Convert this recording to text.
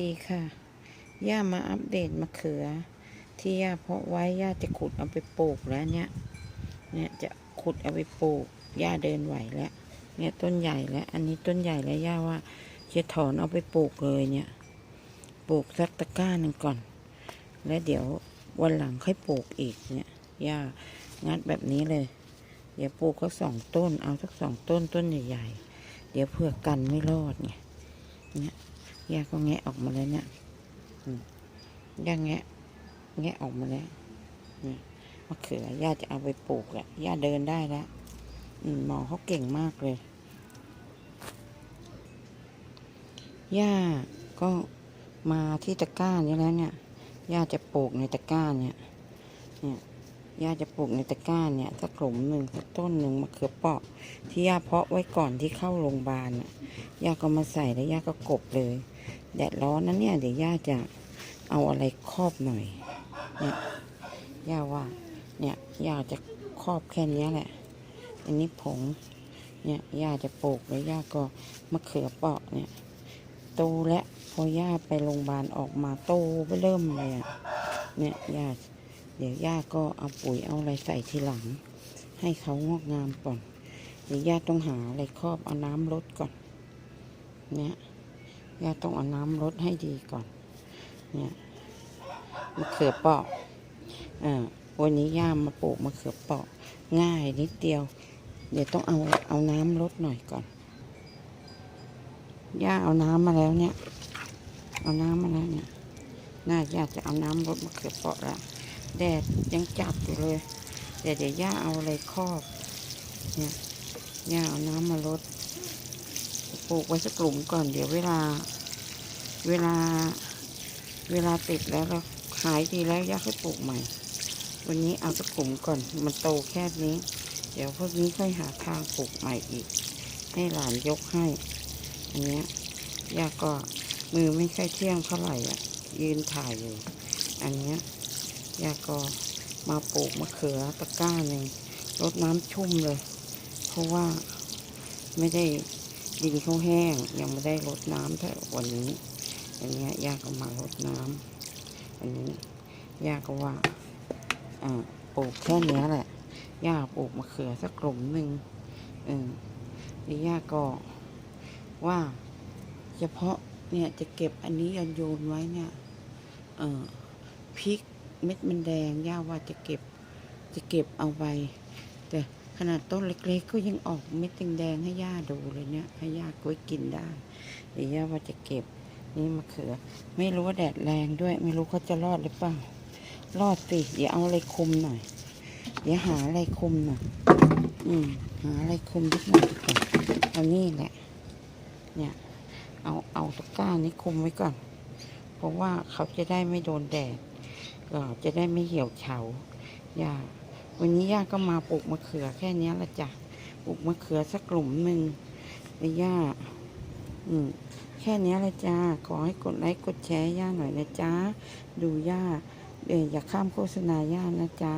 ดีค่ะ ย่ามาอัปเดตมะเขือ ที่ย่าเพาะไว้ย่าจะขุดเอาไปปลูกแล้วเนี่ย เนี่ยจะขุดเอาไปปลูก ย่าเดินไหวแล้ว เนี่ยต้นใหญ่แล้ว อันนี้ต้นใหญ่แล้วย่าว่าจะถอนเอาไปปลูกเลยเนี่ย ปลูกสักตะกร้าหนึ่งก่อน แล้วเดี๋ยววันหลังค่อยปลูกอีกเนี่ย ย่างัดแบบนี้เลย เดี๋ยวปลูกก็สองต้น เอาสักสองต้นต้นใหญ่ๆ เดี๋ยวเพื่อกันไม่รอดไง เนี่ย ย่าก็แงะออกมาแล้วเนี่ยย่าแงะ แงะออกมาแล้วนี่มะเขือย่าจะเอาไปปลูกแหละย่าเดินได้แล้วหมอเขาเก่งมากเลยย่าก็มาที่ตะกร้านี้แล้วเนี่ยย่าจะปลูกในตะกร้าเนี่ย เนี่ยย่าจะปลูกในตะกร้าเนี่ยสักหลุมหนึ่งสักต้นหนึ่งมะเขือเปาะ ที่ย่าเพาะไว้ก่อนที่เข้าโรงพยาบาลน่ะย่าก็มาใส่แล้วย่าก็กบเลย แดดร้อนนั้นเนี่ย เดี๋ยวย่าจะเอาอะไรครอบหน่อย เนี่ยย่าว่า เนี่ยย่าจะครอบแค่นี้แหละ อันนี้ผง เนี่ยย่าจะปลูกแล้วย่าก็มะเขือเปราะเนี่ยโตแล้วพอย่าไปโรงพยาบาลออกมาโตไปเริ่มเลยอะ เนี่ยย่าเดี๋ยวย่าก็เอาปุ๋ยเอาอะไรใส่ทีหลัง ให้เขางอกงามก่อนเดี๋ยวย่าต้องหาอะไรครอบเอาน้ำลดก่อน เนี่ย ย่าต้องเอาน้ำลดให้ดีก่อน เนี่ยมะเขือเปราะอ่าวันนี้ย่ามาปลูกมะเขือเปราะ ง่ายนิดเดียว เดี๋ยวต้องเอาเอาน้ำลดหน่อยก่อน ย่าเอาน้ำมาแล้วเนี่ย เอาน้ำมาแล้วเนี่ย น่าย่าจะเอาน้ำลดมะเขือเปราะละแดดยังจับอยู่เลยแต่เดี๋ยวย่าเอาอะไรครอบ เนี่ย ย่าเอาน้ำมาลด ปลูกไว้สักกลุ่มก่อนเดี๋ยวเวลา เวลา เวลาติดแล้วเราหายดีแล้วยาค่อยปลูกใหม่ วันนี้เอาสักกลุ่มก่อน มันโตแค่นี้ เดี๋ยวพวกนี้ค่อยหาทางปลูกใหม่อีก ให้หลานยกให้ อันเนี้ยยาก็มือไม่ค่อยเที่ยงเท่าไหร่อะ ยืนถ่ายอยู่ อันเนี้ยยาก็มาปลูกมะเขือตะกร้าหนึ่งรดน้ำชุ่มเลย เพราะว่าไม่ได้ ดินเขาแห้งยังไม่ได้รดน้ำเท่าวันนี้ อันนี้ยาก็มารดน้ำอันนี้ยาก็ว่าปลูกแค่นี้แหละย่าปลูกมะเขือสักกลุ่มหนึ่งเออนี่ยาก็ว่าเฉพาะเนี่ยจะเก็บอันนี้ยันโยนไว้เนี่ย เออพริกเม็ดมันแดงย่าว่าจะเก็บจะเก็บเอาไปแต่ ขนาดต้นเล็กๆก็ยังออกเม็ดแดงๆให้ย่าดูเลยเนี่ยให้ย่าก้วยกินได้เดี๋ยวย่าว่าจะเก็บนี่มะเขือ ไม่รู้ว่าแดดแรงด้วย ไม่รู้เขาจะรอดหรือเปล่ารอดสิเดี๋ยวเอาอะไรคุมหน่อย เดี๋ยวหาอะไรคุมหน่อยอืมหาอะไรคุมนิดหน่อยดีกว่าเอานี่แหละ เนี่ย เอาเอาตะกร้านี้คุมไว้ก่อน เพราะว่าเขาจะได้ไม่โดนแดดก็จะได้ไม่เหี่ยวเฉาย่า วันนี้ย่าก็มาปลูกมะเขือแค่เนี้ยละจ้ะปลูกมะเขือสักกลุ่มหนึ่งแล้ย่า อืมแค่เนี้ยละจ้า ขอให้กดไลค์กดแชร์ย่าหน่อยนะจ้า ดูย่าเดี๋ยวอย่าข้ามโฆษณาย่านะจ้า